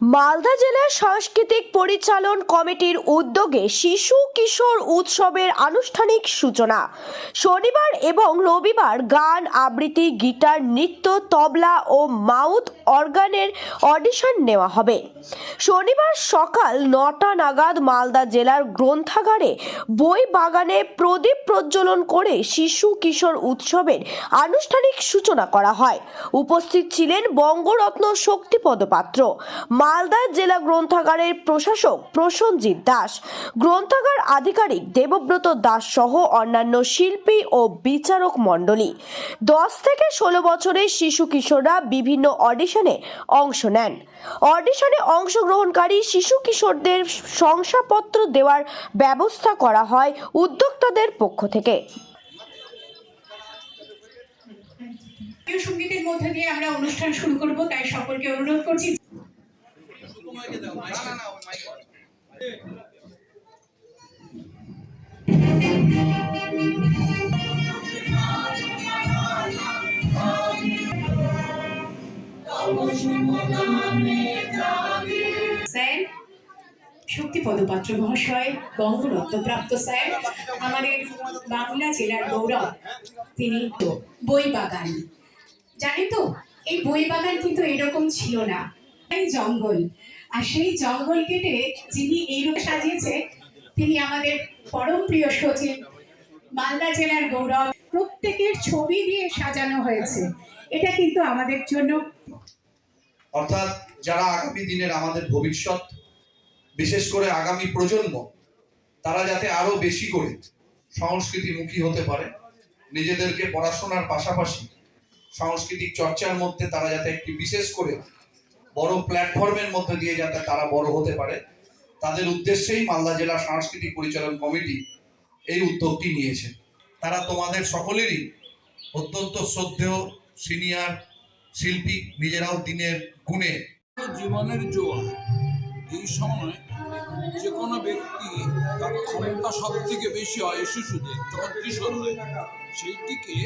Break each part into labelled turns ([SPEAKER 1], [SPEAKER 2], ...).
[SPEAKER 1] মালদা জেলার সাংস্কৃতিক পরিচালন কমিটির উদ্যোগে শিশু কিশোর উৎসবের আনুষ্ঠানিক সূচনা। শনিবার এবং রবিবার গান, আবৃত্তি, গিটার, নৃত্য, তবলা ও মাউথ অর্গানের অডিশন নেওয়া হবে। শনিবার সকাল নটা নাগাদ মালদা জেলার গ্রন্থাগারে বই বাগানে প্রদীপ প্রজ্বলন করে শিশু কিশোর উৎসবের আনুষ্ঠানিক সূচনা করা হয়। উপস্থিত ছিলেন বঙ্গরত্ন শক্তিপদ পাত্র। মালদা জেলা গ্রন্থাগারের প্রশাসক প্রসঞ্জিৎ দাস, গ্রন্থাগার আধিকারিক দেবব্রত দাস সহ অন্যান্য শিল্পী ও বিচারক মণ্ডলী। দশ থেকে ষোলো বছরের শিশু কিশোররা বিভিন্ন অডিশনে অংশ নেন। অডিশনে অংশগ্রহণকারী শিশু কিশোরদের শংসাপত্র দেওয়ার ব্যবস্থা করা হয় উদ্যোক্তাদের পক্ষ থেকে।
[SPEAKER 2] সঙ্গীতের মধ্যে দিয়ে আমরা অনুষ্ঠান শুরু করব, তাই সকলকে অনুরোধ করছি। স্যার শক্তিপদ পাত্র মহাশয়, বঙ্গরত্নপ্রাপ্ত স্যার, আমাদের বাংলা জেলার গৌরব, তিনি তো বই বাগান জানেন তো, এই বই বাগান কিন্তু এরকম ছিল না। জঙ্গল আর সেই জঙ্গল কেটে যিনি এই রূপে সাজিয়েছে, তিনি আমাদের পরম প্রিয় সচিব মালদা জেলার গৌরব। প্রত্যেকের ছবি দিয়ে সাজানো হয়েছে। এটা কিন্তু আমাদের জন্য
[SPEAKER 3] অর্থাৎ যারা আগামী দিনের আমাদের ভবিষ্যৎ, বিশেষ করে আগামী প্রজন্ম, তারা যাতে আরও বেশি করে সংস্কৃতিমুখী হতে পারে, নিজেদেরকে পড়াশোনার পাশাপাশি সাংস্কৃতিক চর্চার মধ্যে তারা যাতে একটি বিশেষ করে বড় প্ল্যাটফর্মের মধ্যে দিয়ে যাতে তারা বড় হতে পারে, তাদের উদ্দেশ্যেই মালদা জেলা সাংস্কৃতিক পরিচালন কমিটি এই উদ্যোগটি নিয়েছে। তারা তোমাদের সকলেরই অত্যন্ত শ্রদ্ধেয় সিনিয়র শিল্পী, নিজেরাও দিনের গুণে।
[SPEAKER 4] জীবনের জোয়ার, এই সময় যে কোনো ব্যক্তি তার ক্ষমতা সব থেকে বেশি হয় শিশুদের, যখন কিশোর সেইটিকে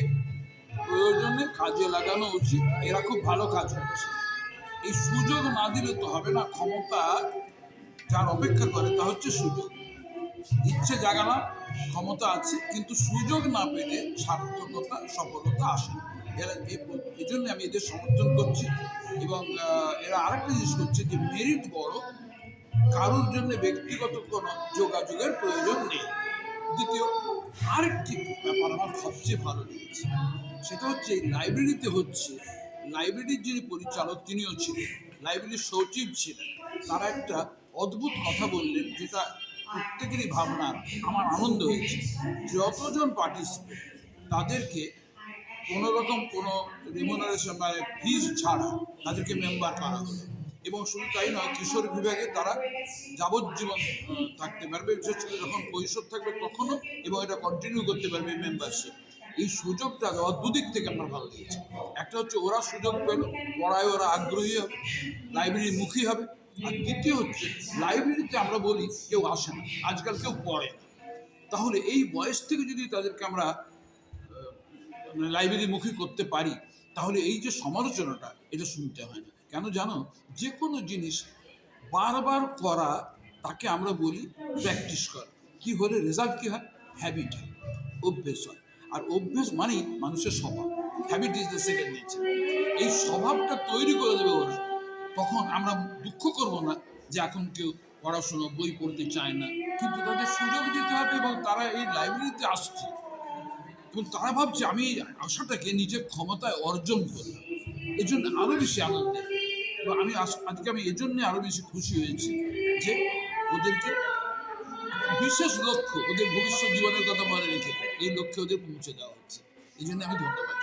[SPEAKER 4] প্রয়োজনে কাজে লাগানো উচিত। এরা খুব ভালো কাজ করছে। এই সুযোগ না দিলে তো হবে না ক্ষমতা যার অপেক্ষা করে, তা হচ্ছে সুযোগ। ইচ্ছে জাগানো, ক্ষমতা আছে, কিন্তু সুযোগ না পেলে সার্থকতা, সফলতা আসে এরা এই জন্য আমি এদের সমর্থন করছি এবং এরা আরেকটা জিনিস করছে যে মেরিট বড়, কারোর জন্য ব্যক্তিগত কোনো যোগাযোগের প্রয়োজন নেই। দ্বিতীয়, আরেকটি ব্যাপার আমার সবচেয়ে ভালো লেগেছে, সেটা হচ্ছে এই লাইব্রেরিতে হচ্ছে লাইব্রেরির যিনি পরিচালক তিনিও ছিলেন, লাইব্রেরির সচিব ছিলেন। তারা একটা অদ্ভুত কথা বললেন, যেটা প্রত্যেকেরই ভাবনা আমার আনন্দ হয়েছে। যতজন পার্টিসিপেট তাদেরকে কোনো রকম কোনো রেমুনারেশন মানে ফিজ ছাড়া তাদেরকে মেম্বার করা হলো। এবং শুধু তাই নয়, কিশোর বিভাগে তারা যাবজ্জীবন থাকতে পারবে, বিশেষ করে যখন কৈশোর থাকবে তখনও এবং এটা কন্টিনিউ করতে পারবে মেম্বারশিপ এই সুযোগটা দেওয়া দুদিক থেকে আমার ভালো লেগেছে। একটা হচ্ছে ওরা সুযোগ পেল, পড়ায় ওরা আগ্রহী হবে লাইব্রেরি মুখী হবে। আর দ্বিতীয় হচ্ছে, লাইব্রেরিতে আমরা বলি কেউ আসে না, আজকাল কেউ পড়ে না। তাহলে এই বয়স থেকে যদি তাদেরকে আমরা মানে লাইব্রেরিমুখী করতে পারি, তাহলে এই যে সমালোচনাটা, এটা শুনতে হয় না। কেন জানো? যে কোনো জিনিস বারবার করা, তাকে আমরা বলি প্র্যাকটিস করা। কি হলে রেজাল্ট কি হয়? হ্যাবিট হয়, অভ্যেস হয়। আর অভ্যেস মানেই মানুষের স্বভাব। Habit is the second nature এই স্বভাবটা তৈরি করে দেবে ওরা। তখন আমরা দুঃখ করব না যে এখন কেউ পড়াশোনা, বই পড়তে চায় না। কিন্তু তাদের সুযোগ দিতে হবে এবং তারা এই লাইব্রেরিতে আসছে। এবং তারা ভাবছে, আমি আশাটাকে নিজের ক্ষমতায় অর্জন করলাম। এই জন্য আরও বেশি আনন্দের এবং আমি আজকে আমি এই জন্যে আরও বেশি খুশি হয়েছি যে ওদেরকে বিশেষ লক্ষ্য ওদের ভবিষ্যৎ জীবনের কথা মনে রেখে এই লক্ষ্যে ওদের পৌঁছে দেওয়া হচ্ছে। এই জন্য আমি ধন্যবাদ।